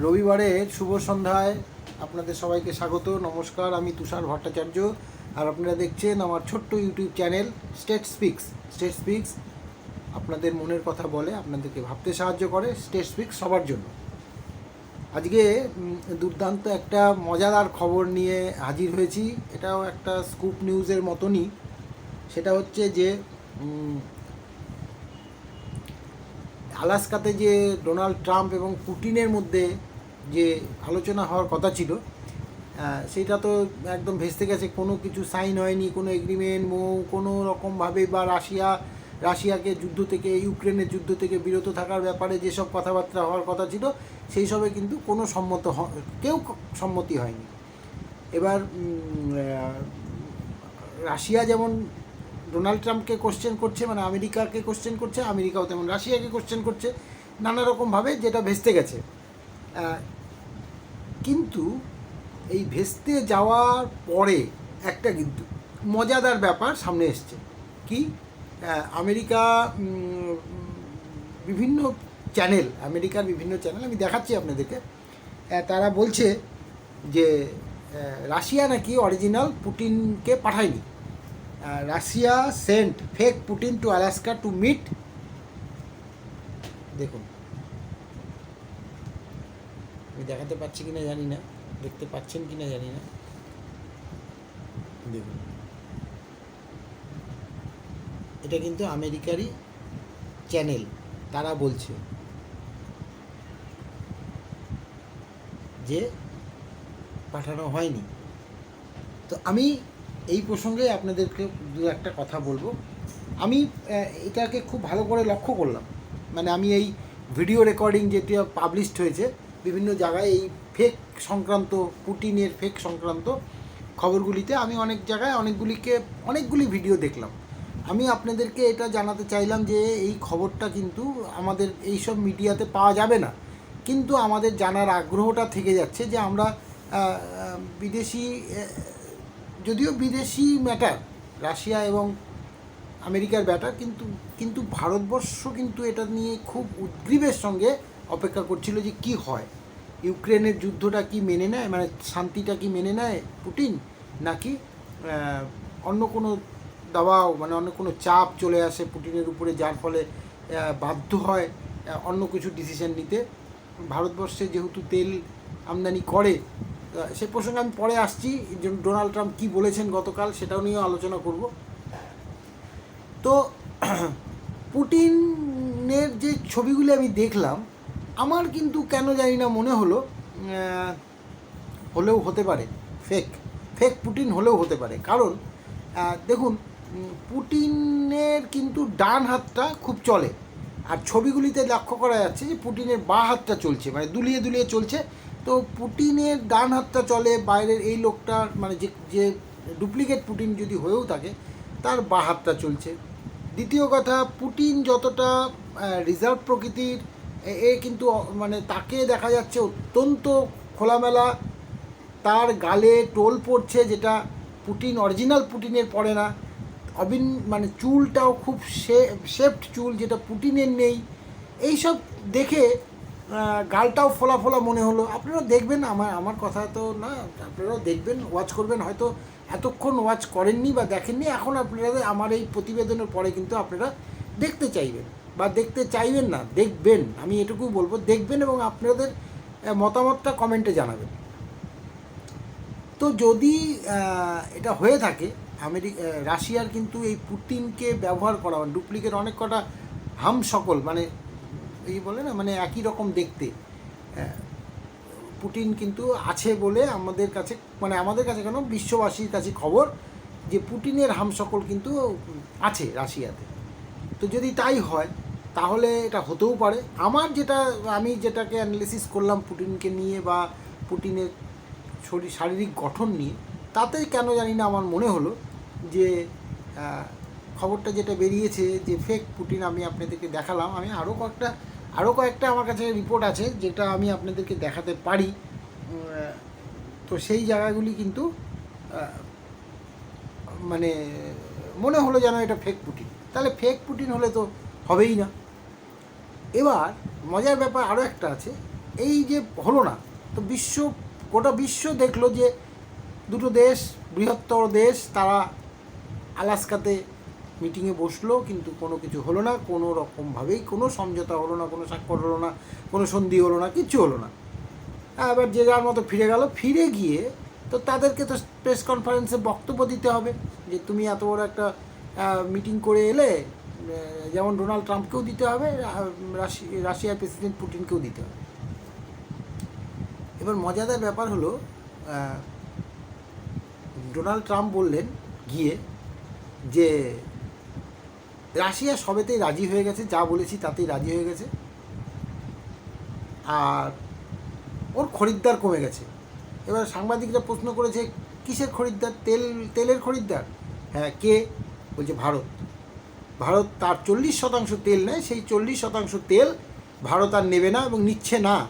রবিবারের শুভ সন্ধ্যায় আপনাদের সবাইকে স্বাগত, নমস্কার। আমি তুষার ভট্টাচার্য আর আপনারা দেখছেন আমার ছোট্ট YouTube channel state speaks state speaks আপনাদের মনের কথা বলে, আপনাদেরকে ভাবতে সাহায্য করে স্টেট স্পিক্স সবার জন্য। আজকে দুর্দান্ত একটা মজাদার খবর নিয়ে হাজির হয়েছি। এটাও একটা স্কুপ নিউজের মতনই। সেটা হচ্ছে যে আলাস্কাতে যে ডোনাল্ড ট্রাম্প এবং পুটিনের মধ্যে যে আলোচনা হওয়ার কথা ছিল সেটা তো একদম ভেস্তে গেছে। কোনো কিছু সাইন হয়নি, কোনো এগ্রিমেন্ট মো, কোনো রকমভাবে বা রাশিয়া, রাশিয়াকে যুদ্ধ থেকে, ইউক্রেনের যুদ্ধ থেকে বিরত থাকার ব্যাপারে যেসব কথাবার্তা হওয়ার কথা ছিল, সেই সবে কিন্তু কোনো সম্মত কেউ সম্মতি হয়নি। এবার রাশিয়া যেমন ডোনাল্ড ট্রাম্পকে কোশ্চেন করছে মানে আমেরিকাকে কোশ্চেন করছে, আমেরিকাও তেমন, রাশিয়াকে কোশ্চেন করছে, নানা রকমভাবে যেটা ভেস্তে গেছে। কিন্তু এই ভেস্তে যাওয়ার পরে একটা কিন্তু মজাদার ব্যাপার সামনে এসছে। কি? আমেরিকা বিভিন্ন চ্যানেল আমেরিকার বিভিন্ন চ্যানেল আমি দেখাচ্ছি আপনাদেরকে। তারা বলছে যে রাশিয়া নাকি অরিজিনাল পুটিনকে পাঠায়নি। Russia sent fake Putin to Alaska to meet দেখুন। আমি দেখাতে পাচ্ছি কিনা জানি না। দেখতে পাচ্ছেন কিনা জানি না। দেখুন। এটা কিন্তু আমেরিকারই চ্যানেল তারা বলছে যে পাঠানো হয়নি। তো আমি এই প্রসঙ্গে আপনাদেরকে দু একটা কথা বলব। আমি এটাকে খুব ভালো করে লক্ষ্য করলাম। মানে আমি এই ভিডিও রেকর্ডিং যেটি পাবলিশড হয়েছে, বিভিন্ন জায়গায় এই ফেক সংক্রান্ত, পুটিনের ফেক সংক্রান্ত খবরগুলিতে আমি অনেক জায়গায় অনেকগুলিকে, অনেকগুলি ভিডিও দেখলাম। আমি আপনাদেরকে এটা জানাতে চাইলাম যে এই খবরটা কিন্তু আমাদের এইসব মিডিয়াতে পাওয়া যাবে না। কিন্তু আমাদের জানার আগ্রহটা থেকে যাচ্ছে যে আমরা বিদেশি যদিও বিদেশি ম্যাটার রাশিয়া এবং আমেরিকার ব্যাটার কিন্তু কিন্তু ভারতবর্ষ কিন্তু এটা নিয়ে খুব উদ্গ্রীবের সঙ্গে অপেক্ষা করছিল যে কি হয়। ইউক্রেনের যুদ্ধটা কি মেনে নেয়? মানে শান্তিটা কি মেনে নেয় পুটিন নাকি অন্য কোনো দাবাও মানে অন্য কোনো চাপ চলে আসে পুটিনের উপরে, যার ফলে বাধ্য হয় অন্য কিছু ডিসিশন নিতে? ভারতবর্ষে যেহেতু তেল আমদানি করে সে প্রসঙ্গে আমি পরে আসছি ডোনাল্ড ট্রাম্প কী বলেছেন গতকাল সেটাও নিয়েও আলোচনা করব। তো পুটিনের যে ছবিগুলি আমি দেখলাম, আমার কিন্তু কেন জানি না মনে হলো হলেও হতে পারে ফেক ফেক পুটিন হলেও হতে পারে। কারণ দেখুন পুটিনের কিন্তু ডান হাতটা খুব চলে, আর ছবিগুলিতে লক্ষ্য করা যাচ্ছে যে পুটিনের বাঁ হাতটা চলছে মানে দুলিয়ে দুলিয়ে চলছে তো পুটিনের ডান হাতটা চলে, বাইরের এই লোকটার মানে যে যে ডুপ্লিকেট পুটিন যদি হয়েও থাকে, তার বাঁ হাতটা চলছে। দ্বিতীয় কথা, পুটিন যতটা রিজার্ভ প্রকৃতির, এ- কিন্তু মানে তাকে দেখা যাচ্ছে অত্যন্ত খোলামেলা। তার গালে টোল পড়ছে, যেটা পুটিন অরিজিনাল পুটিনের পড়ে না। অবিন মানে চুলটাও খুব শেপড চুল, যেটা পুটিনের নেই। এইসব দেখে গালটাও ফোলা ফোলা মনে হলো। আপনারা দেখবেন আমার আমার কথা তো না, আপনারাও দেখবেন ওয়াচ করবেন। হয়তো এতক্ষণ ওয়াচ করেননি বা দেখেননি, এখন আপনারা আমার এই প্রতিবেদনের পরে কিন্তু আপনারা দেখতে চাইবেন বা দেখতে চাইবেন না, দেখবেন। আমি এটুকু বলব, দেখবেন এবং আপনাদের মতামতটা কমেন্টে জানাবেন। তো যদি এটা হয়ে থাকে আমেরিকা রাশিয়ার কিন্তু এই পুতিনকে ব্যবহার করা ডুপ্লিকেট অনেক কটা হাম, সকল মানে এই বলে না মানে একই রকম দেখতে। পুটিন কিন্তু আছে বলে আমাদের কাছে মানে আমাদের কাছে কেন, বিশ্ববাসীর কাছে খবর যে পুটিনের হাম সকল কিন্তু আছে রাশিয়াতে। তো যদি তাই হয়, তাহলে এটা হতেও পারে। আমার যেটা, আমি যেটাকে অ্যানালিসিস করলাম পুটিনকে নিয়ে বা পুটিনের শরীর শারীরিক গঠন নিয়ে, তাতে কেন জানি না আমার মনে হলো যে খবরটা যেটা বেরিয়েছে যে ফেক পুটিন আমি আপনাদেরকে দেখালাম, আমি আরও কয়েকটা আরও কয়েকটা আমার কাছে রিপোর্ট আছে, যেটা আমি আপনাদেরকে দেখাতে পারি। তো সেই জায়গাগুলি কিন্তু মানে মনে হলো যেন এটা ফেক পুটিন তাহলে ফেক পুটিন হলে তো হবেই না। এবার মজার ব্যাপার আরও একটা আছে, এই যে হলো না, তো বিশ্ব, গোটা বিশ্ব দেখল যে দুটো দেশ, বৃহত্তর দেশ, তারা আলাস্কাতে মিটিংয়ে বসল, কিন্তু কোনো কিছু হলো না, কোনো রকমভাবেই কোনো সমঝোতা হলো না, কোনো স্বাক্ষর হলো না, কোনো সন্ধি হলো না, কিচ্ছু হলো না। এবার যে যার মতো ফিরে গেল, ফিরে গিয়ে তো তাদেরকে তো প্রেস কনফারেন্সে বক্তব্য দিতে হবে যে, তুমি এত বড় একটা মিটিং করে এলে যেমন ডোনাল্ড ট্রাম্পকেও দিতে হবে রাশি, রাশিয়ার প্রেসিডেন্ট পুটিনকেও দিতে হবে। এবার মজাদার ব্যাপার হলো ডোনাল্ড ট্রাম্প বললেন গিয়ে যে রাশিয়া সবেতেই রাজি হয়ে গেছে, যা বলেছি তাতেই রাজি হয়ে গেছে। আর ওর খরিদ্দার কমে গেছে। এবার সাংবাদিকরা প্রশ্ন করেছে, কিসের খরিদ্দার? তেল, তেলের খরিদ্দার? হ্যাঁ কে? বলছে, ভারত। ভারত তার চল্লিশ শতাংশ তেল নেয়, সেই চল্লিশ শতাংশ তেল ভারত আর নেবে না এবং নিচ্ছে না।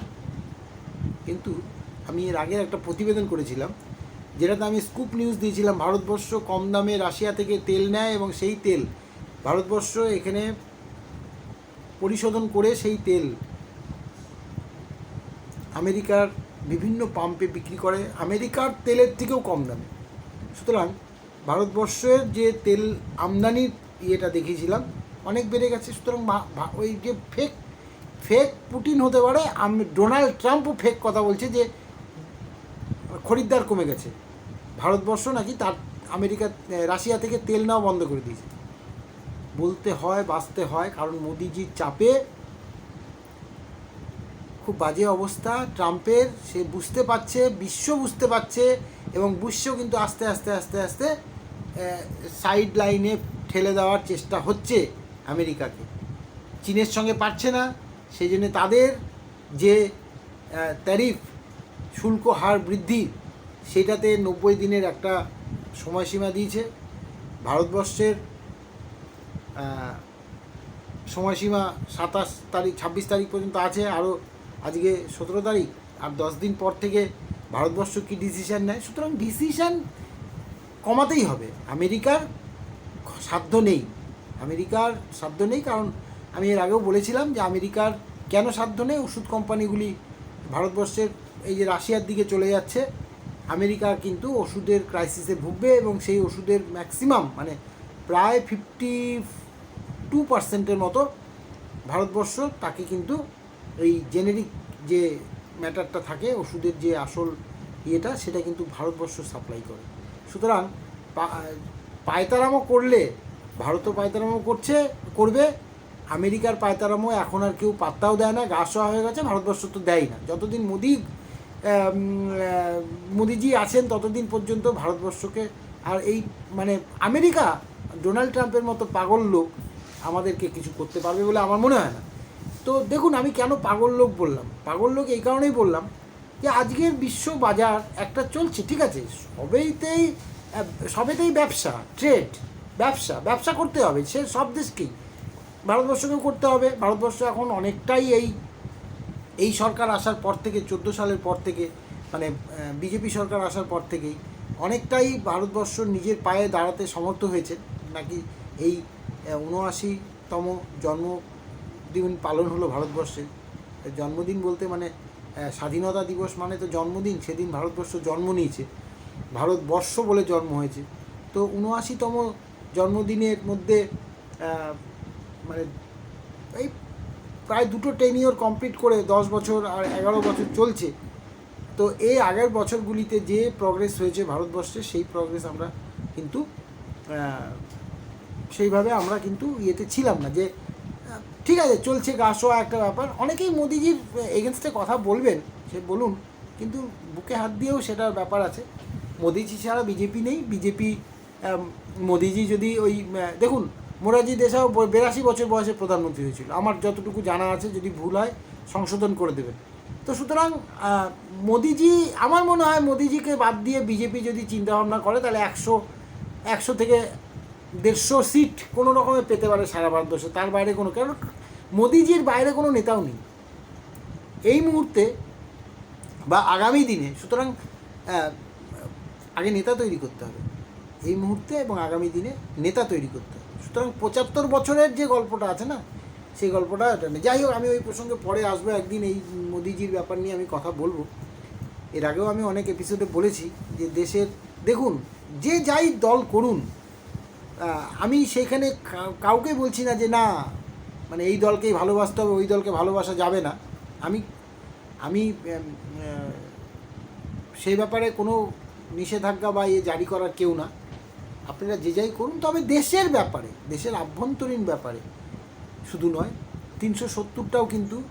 কিন্তু আমি এর আগের একটা প্রতিবেদন করেছিলাম, যেটাতে আমি স্কুপ নিউজ দিয়েছিলাম, ভারতবর্ষ কম দামে রাশিয়া থেকে তেল নেয় এবং সেই তেল ভারতবর্ষ এখানে পরিশোধন করে সেই তেল আমেরিকার বিভিন্ন পাম্পে বিক্রি করে। আমেরিকার তেলের থেকেও কম দামে। সুতরাং ভারতবর্ষের যে তেল আমদানির ইয়েটা দেখিয়েছিলাম, অনেক বেড়ে গেছে। সুতরাং ওই যে ফেক ফেক পুটিন হতে পারে, আমি, ডোনাল্ড ট্রাম্পও ফেক কথা বলছে যে খরিদ্দার কমে গেছে। ভারতবর্ষ নাকি তার আমেরিকা, রাশিয়া থেকে তেল নেওয়া বন্ধ করে দিয়েছে। বলতে হয়, বাঁচতে হয়, কারণ মোদিজির চাপে খুব বাজে অবস্থা। ট্রাম্পের, সে বুঝতে পারছে, বিশ্ব বুঝতে পারছে, এবং বিশ্ব কিন্তু আস্তে আস্তে আস্তে আস্তে সাইড লাইনে ঠেলে দেওয়ার চেষ্টা হচ্ছে আমেরিকাকে। চীনের সঙ্গে পারছে না সেই জন্য তাদের যে ট্যারিফ শুল্ক হার বৃদ্ধি, সেটাতে নব্বই দিনের একটা সময়সীমা দিয়েছে। ভারতবর্ষের সময়সীমা সাতাশ তারিখ, ছাব্বিশ তারিখ পর্যন্ত আছে, আরও আজকে সতেরো তারিখ, আর দশ দিন পর থেকে ভারতবর্ষ কি ডিসিশান নেয়? সুতরাং ডিসিশান কমাতেই হবে। আমেরিকার সাধ্য নেই। আমেরিকার সাধ্য নেই, কারণ আমি এর আগেও বলেছিলাম যে আমেরিকার কেন সাধ্য নেই? ওষুধ কোম্পানিগুলি ভারতবর্ষের এই যে রাশিয়ার দিকে চলে যাচ্ছে, আমেরিকা কিন্তু ওষুধের ক্রাইসিসে ভুগবে এবং সেই ওষুধের ম্যাক্সিমাম মানে প্রায় ফিফটি টু পার্সেন্টের মতো ভারতবর্ষ তাকে কিন্তু এই জেনেরিক যে ম্যাটারটা থাকে, ওষুধের যে আসল ইয়েটা, সেটা কিন্তু ভারতবর্ষ সাপ্লাই করে। সুতরাং পা- পায়তারামো করলে, ভারতও পায়তারামো করছে, করবে, আমেরিকার পায়তারামো এখন আর কেউ পাত্তাও দেয় না, গা শোয়া হয়ে গেছে, ভারতবর্ষ তো দেয় না। যতদিন মোদি মোদিজি আছেন, ততদিন পর্যন্ত ভারতবর্ষকে আর এই মানে আমেরিকা, ডোনাল্ড ট্রাম্পের মতো পাগল লোক আমাদেরকে কিছু করতে পারবে বলে আমার মনে হয় না। তো দেখুন, আমি কেন পাগল লোক বললাম? পাগল লোক এই কারণেই বললাম যে আজকের বিশ্ব বাজার একটা চলছে, ঠিক আছে? সবেইতেই সবেতেই ব্যবসা ট্রেড ব্যবসা ব্যবসা করতে হবে। সে সব দেশকেই ভারতবর্ষকেও করতে হবে। ভারতবর্ষ এখন অনেকটাই এই এই সরকার আসার পর থেকে, চোদ্দ সালের পর থেকে মানে বিজেপি সরকার আসার পর থেকেই অনেকটাই ভারতবর্ষ নিজের পায়ে দাঁড়াতে সমর্থ হয়েছে। নাকি এই উনআশিতম জন্মদিন পালন হলো ভারতবর্ষে। জন্মদিন বলতে মানে স্বাধীনতা দিবস মানে তো জন্মদিন, সেদিন ভারতবর্ষ জন্ম নিয়েছে। ভারতবর্ষ বলে জন্ম হয়েছে। তো উনআশিতম জন্মদিনের মধ্যে মানে এই প্রায় দুটো টেনিওর কমপ্লিট করে দশ বছর আর এগারো বছর চলছে। তো এই আগের বছরগুলিতে যে প্রগ্রেস হয়েছে ভারতবর্ষে, সেই প্রগ্রেস আমরা কিন্তু সেইভাবে আমরা কিন্তু ইয়েতে ছিলাম না যে, ঠিক আছে, চলছে গা, শোয়া একটা ব্যাপার। অনেকেই মোদিজির এগেনস্টে কথা বলবেন, সে বলুন, কিন্তু বুকে হাত দিয়েও সেটার ব্যাপার আছে। মোদিজি ছাড়া বিজেপি নেই। বিজেপি মোদিজি যদি ওই দেখুন, মোরারজি দেশাও বিরাশি বছর বয়সে প্রধানমন্ত্রী হয়েছিল। আমার যতটুকু জানা আছে, যদি ভুল হয়, সংশোধন করে দেবেন। তো সুতরাং মোদিজি, আমার মনে হয় মোদিজিকে বাদ দিয়ে বিজেপি যদি চিন্তাভাবনা করে, তাহলে একশো একশো থেকে দেড়শো সিট কোনো রকমে পেতে পারে সারা ভারতবর্ষে, তার বাইরে কোনো কারণ মোদিজির বাইরে কোনো নেতাও নেই। এই মুহূর্তে বা আগামী দিনে, সুতরাং আগে নেতা তৈরি করতে হবে। এই মুহূর্তে এবং আগামী দিনে নেতা তৈরি করতে হবে। সুতরাং পঁচাত্তর বছরের যে গল্পটা আছে না, সেই গল্পটা নেই। যাই হোক, আমি ওই প্রসঙ্গে পরে আসব। একদিন এই মোদিজির ব্যাপার নিয়ে আমি কথা বলব। এর আগেও আমি অনেক এপিসোডে বলেছি যে দেশের, দেখুন, যে যাই দল করুন আমি সেখানে কা- কাউকে বলছি না যে না মানে এই দলকেই ভালোবাসতে হবে, ওই দলকে ভালোবাসা যাবে না। আমি আমি সেই ব্যাপারে কোনো নিষেধাজ্ঞা বা ইয়ে জারি করার কেউ না। আপনারা যে যাই করুন, তবে দেশের ব্যাপারে, দেশের আভ্যন্তরীণ ব্যাপারে শুধু নয়, তিনশো সত্তরটাও কিন্তু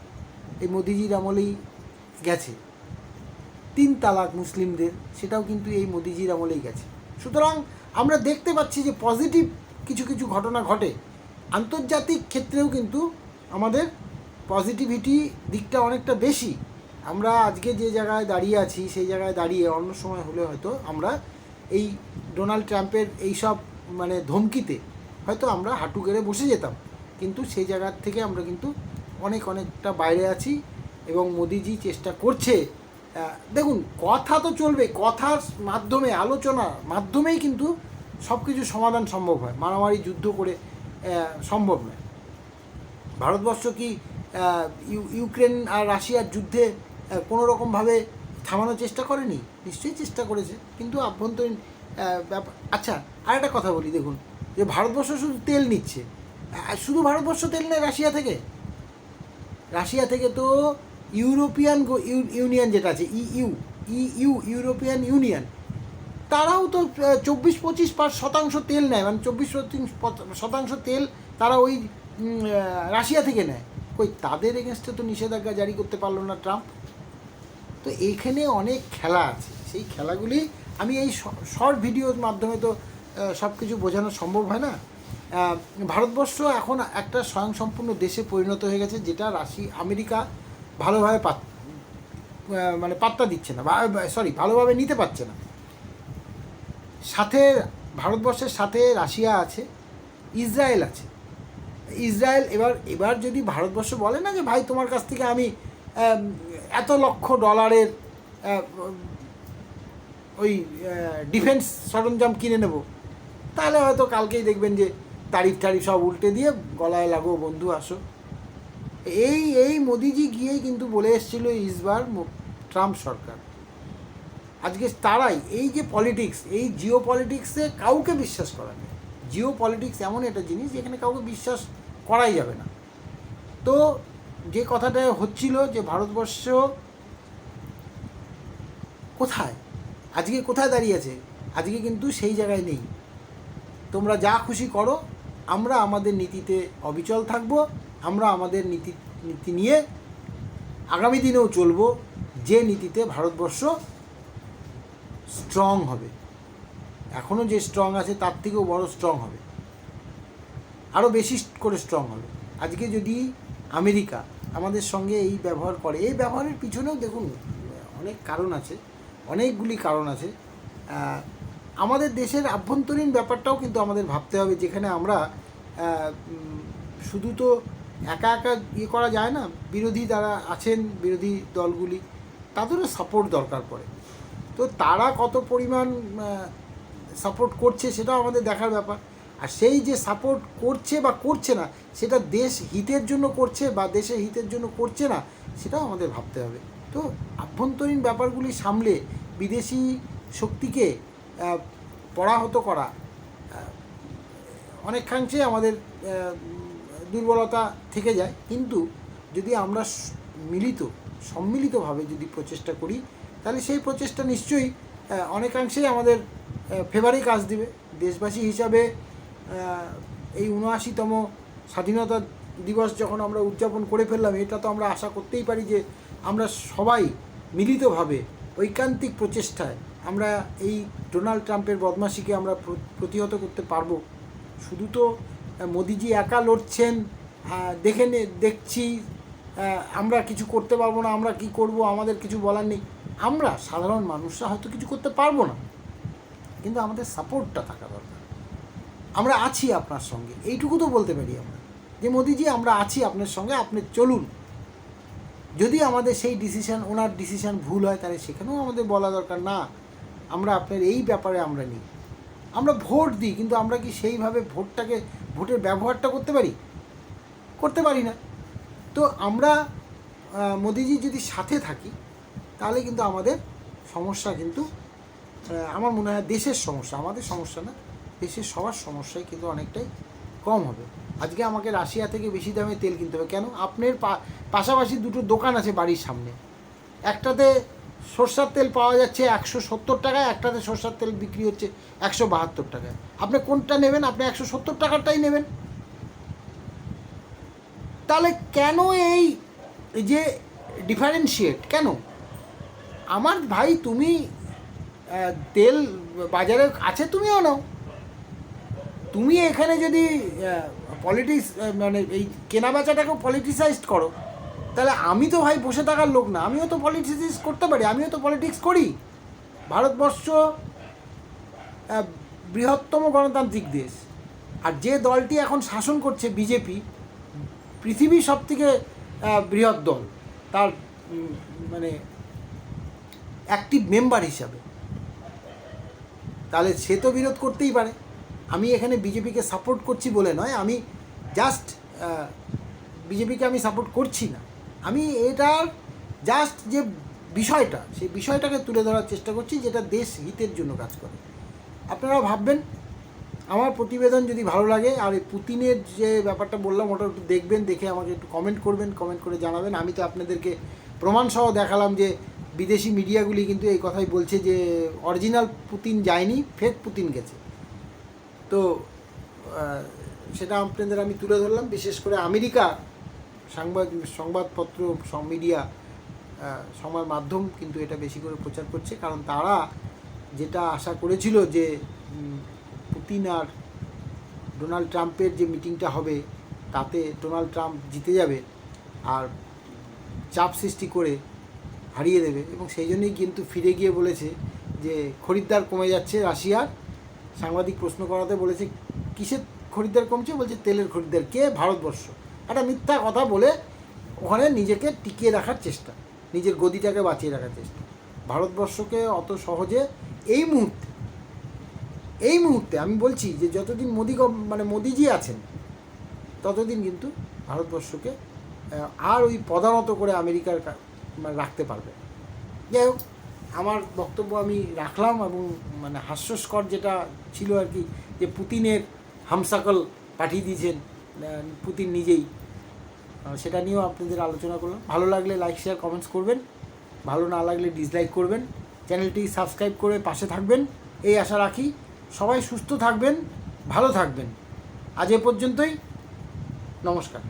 এই মোদিজির আমলেই গেছে। তিন তালাক মুসলিমদের, সেটাও কিন্তু এই মোদিজির আমলেই গেছে। সুতরাং আমরা দেখতে পাচ্ছি যে পজিটিভ কিছু কিছু ঘটনা ঘটে। আন্তর্জাতিক ক্ষেত্রেও কিন্তু আমাদের পজিটিভিটি দিকটা অনেকটা বেশি। আমরা আজকে যে জায়গায় দাঁড়িয়ে আছি, সেই জায়গায় দাঁড়িয়ে অন্য সময় হলে হয়তো আমরা এই ডোনাল্ড ট্রাম্পের এই সব মানে ধমকিতে হয়তো আমরা হাঁটু গেড়ে বসে যেতাম। কিন্তু সেই জায়গার থেকে আমরা কিন্তু অনেক অনেকটা বাইরে আছি এবং মোদিজি চেষ্টা করছে দেখুন, কথা তো চলবে, কথার মাধ্যমে আলোচনার মাধ্যমেই কিন্তু সব কিছু সমাধান সম্ভব হয়, মারামারি, যুদ্ধ করে সম্ভব নয়। ভারতবর্ষ কি ইউক্রেন আর রাশিয়ার যুদ্ধে কোনো রকমভাবে থামানোর চেষ্টা করেনি? নিশ্চয়ই চেষ্টা করেছে, কিন্তু আভ্যন্তরীণ ব্যাপার আচ্ছা আর একটা কথা বলি, দেখুন, যে ভারতবর্ষ শুধু তেল নিচ্ছে শুধু ভারতবর্ষ তেল নেয় রাশিয়া থেকে? রাশিয়া থেকে তো ইউরোপিয়ান ইউনিয়ন যেটা আছে ইইউ ইইউ ইউরোপিয়ান ইউনিয়ন, তারাও তো চব্বিশ পঁচিশ পাঁচ শতাংশ তেল নেয় মানে চব্বিশ শতাংশ তেল তারা ওই রাশিয়া থেকে নেয়। কই, তাদের এগেনস্টে তো নিষেধাজ্ঞা জারি করতে পারল না ট্রাম্প। তো এইখানে অনেক খেলা আছে। সেই খেলাগুলি আমি এই শর্ট ভিডিওর মাধ্যমে তো সব কিছু বোঝানো সম্ভব হয় না। ভারতবর্ষ এখন একটা স্বয়ংসম্পূর্ণ দেশে পরিণত হয়ে গেছে, যেটা রাশি, আমেরিকা ভালোভাবে পাত মানে পাত্তা দিচ্ছে না সরি ভালোভাবে নিতে পারছে না। সাথে ভারতবর্ষের সাথে রাশিয়া আছে, ইসরায়েল আছে। ইসরায়েল এবার এবার যদি ভারতবর্ষ বলে না যে, ভাই, তোমার কাছ থেকে আমি এত লক্ষ ডলারের ওই ডিফেন্স সরঞ্জাম কিনে নেব, তাহলে হয়তো কালকেই দেখবেন যে তারিফ টারিফ সব উল্টে দিয়ে গলায় লাগো, বন্ধু, আসো। এই এই মোদিজি গিয়েই কিন্তু বলে এসেছিল ইসবার ট্রাম্প সরকার। আজকে তারাই, এই যে পলিটিক্স এই জিও পলিটিক্সে কাউকে বিশ্বাস করা নেই। জিও পলিটিক্স এমন একটা জিনিস যেখানে কাউকে বিশ্বাস করাই যাবে না। তো যে কথাটা হচ্ছিল যে ভারতবর্ষ কোথায়? আজকে কোথায় দাঁড়িয়েছে আজকে কিন্তু সেই জায়গায় নেই। তোমরা যা খুশি করো, আমরা আমাদের নীতিতে অবিচল থাকব। আমরা আমাদের নীতি নীতি নিয়ে আগামী দিনেও চলবো যে নীতিতে ভারতবর্ষ স্ট্রং হবে। এখনও যে স্ট্রং আছে তার থেকেও বড় স্ট্রং হবে। আরও বেশি করে স্ট্রং হবে। আজকে যদি আমেরিকা আমাদের সঙ্গে এই ব্যবহার করে, এই ব্যবহারের পিছনেও দেখুন, অনেক কারণ আছে, অনেকগুলি কারণ আছে। আমাদের দেশের আভ্যন্তরীণ ব্যাপারটাও কিন্তু আমাদের ভাবতে হবে, যেখানে আমরা শুধু তো একা একা ইয়ে করা যায় না। বিরোধী যারা আছেন, বিরোধী দলগুলি, তাদেরও সাপোর্ট দরকার পড়ে। তো তারা কত পরিমাণ সাপোর্ট করছে সেটাও আমাদের দেখার ব্যাপার। আর সেই যে সাপোর্ট করছে বা করছে না, সেটা দেশ হিতের জন্য করছে বা দেশের হিতের জন্য করছে না, সেটাও আমাদের ভাবতে হবে। তো আভ্যন্তরীণ ব্যাপারগুলি সামলে বিদেশি শক্তিকে পরাহত করা অনেকাংশে আমাদের দুর্বলতা থেকে যায়। কিন্তু যদি আমরা মিলিত, সম্মিলিতভাবে যদি প্রচেষ্টা করি, তাহলে সেই প্রচেষ্টা নিশ্চয়ই অনেকাংশেই আমাদের ফেভারেই কাজ দিবে। দেশবাসী হিসাবে এই উনআশিতম স্বাধীনতা দিবস যখন আমরা উদযাপন করে ফেললাম, এটা তো আমরা আশা করতেই পারি যে আমরা সবাই মিলিতভাবে ঐকান্তিক প্রচেষ্টায় আমরা এই ডোনাল্ড ট্রাম্পের বদমাশিকে আমরা প্রতিহত করতে পারব। শুধু তো মোদিজি একা লড়ছেন দেখে নে, দেখছি আমরা কিছু করতে পারব না, আমরা কি করব, আমাদের কিছু বলার নেই। আমরা সাধারণ মানুষরা হয়তো কিছু করতে পারব না, কিন্তু আমাদের সাপোর্টটা থাকা দরকার। আমরা আছি আপনার সঙ্গে, এইটুকু তো বলতে পারি আমরা, যে মোদিজি, আমরা আছি আপনার সঙ্গে, আপনি চলুন। যদি আমাদের সেই ডিসিশন ওনার ডিসিশন ভুল হয়, তাহলে সেখানেও আমাদের বলা দরকার, না, আমরা আপনার এই ব্যাপারে আমরা নিই। আমরা ভোট দিই, কিন্তু আমরা কি সেইভাবে ভোটটাকে ভোটের ব্যবহারটা করতে পারি? করতে পারি না। তো আমরা মোদিজি যদি সাথে থাকি, তাহলে কিন্তু আমাদের সমস্যা কিন্তু আমার মনে হয় দেশের সমস্যা, আমাদের সমস্যা না, দেশের সবার সমস্যাই কিন্তু অনেকটাই কম হবে। আজকে আমাকে রাশিয়া থেকে বেশি দামে তেল কিনতে হবে। কেন? আপনার পাশাপাশি দুটো দোকান আছে বাড়ির সামনে। একটাতে সর্ষার তেল পাওয়া যাচ্ছে একশো সত্তর টাকায়, একটাতে সর্ষার তেল বিক্রি হচ্ছে একশো বাহাত্তর টাকায়। আপনি কোনটা নেবেন? আপনি একশো সত্তর টাকারটাই নেবেন। তাহলে কেন এই যে ডিফারেন্সিয়েট কেন? আমার ভাই, তুমি তেল বাজারে আছে তুমিও নাও। তুমি এখানে যদি পলিটিক্স মানে এই কেনা বেচাটাকেও পলিটিসাইজড করো। তাহলে আমি তো ভাই বসে থাকার লোক না, আমিও তো পলিটিসাইজ করতে পারি, আমিও তো পলিটিক্স করি। ভারতবর্ষ বৃহত্তম গণতান্ত্রিক দেশ। আর যে দলটি এখন শাসন করছে বিজেপি, পৃথিবীর সব থেকে বৃহৎ দল, তার মানে অ্যাক্টিভ মেম্বার হিসাবে। তাহলে সে তো বিরোধ করতেই পারে। আমি এখানে বিজেপিকে সাপোর্ট করছি বলে নয়, আমি জাস্ট বিজেপিকে আমি সাপোর্ট করছি না। আমি এটার জাস্ট যে বিষয়টা, সেই বিষয়টাকে তুলে ধরার চেষ্টা করছি যেটা দেশ হিতের জন্য কাজ করে। আপনারা ভাববেন, আমার প্রতিবেদন যদি ভালো লাগে, আর এই পুতিনের যে ব্যাপারটা বললাম, ওটা একটু দেখবেন, দেখে আমাকে একটু কমেন্ট করবেন কমেন্ট করে জানাবেন। আমি তো আপনাদেরকে প্রমাণসহ দেখালাম যে বিদেশি মিডিয়াগুলি কিন্তু এই কথাই বলছে যে অরিজিনাল পুতিন যায়নি ফেক পুতিন গেছে। তো সেটা আপনাদের আমি তুলে ধরলাম, বিশেষ করে আমেরিকা সংবাদ, সংবাদপত্র সব মিডিয়া সংবাদ মাধ্যম কিন্তু এটা বেশি করে প্রচার করছে। কারণ তারা যেটা আশা করেছিল যে পুতিন আর ডোনাল্ড ট্রাম্পের যে মিটিংটা হবে, তাতে ডোনাল্ড ট্রাম্প জিতে যাবে আর চাপ সৃষ্টি করে হারিয়ে দেবে। এবং সেই জন্যই কিন্তু ফিরে গিয়ে বলেছে যে, খরিদ্দার কমে যাচ্ছে রাশিয়ার। সাংবাদিক প্রশ্ন করাতে বলেছে, কিসের খরিদ্দার কমছে? বলছে, তেলের খরিদ্দার। কে? ভারতবর্ষ। একটা মিথ্যা কথা বলে ওখানে নিজেকে টিকিয়ে রাখার চেষ্টা, নিজের গদিটাকে বাঁচিয়ে রাখার চেষ্টা। ভারতবর্ষকে অত সহজে এই মুহূর্তে এই মুহূর্তে আমি বলছি যে যতদিন মোদি মানে মোদিজি আছেন, ততদিন কিন্তু ভারতবর্ষকে আর ওই পদানত করে আমেরিকার মানে রাখতে পারবে যাই হোক, আমার বক্তব্য আমি রাখলাম এবং মানে হাস্যস্কর যেটা ছিল আর কি, যে পুতিনের হামসাকল পাঠিয়ে দিয়েছেন পুতিন নিজেই। সেটা নিয়েও আপনাদের আলোচনা করলাম। ভালো লাগলে লাইক শেয়ার কমেন্টস করবেন। ভালো না লাগলে ডিসলাইক করবেন। চ্যানেলটি সাবস্ক্রাইব করে পাশে থাকবেন। এই আশা রাখি সবাই সুস্থ থাকবেন, ভালো থাকবেন। আজ এ পর্যন্তই। নমস্কার।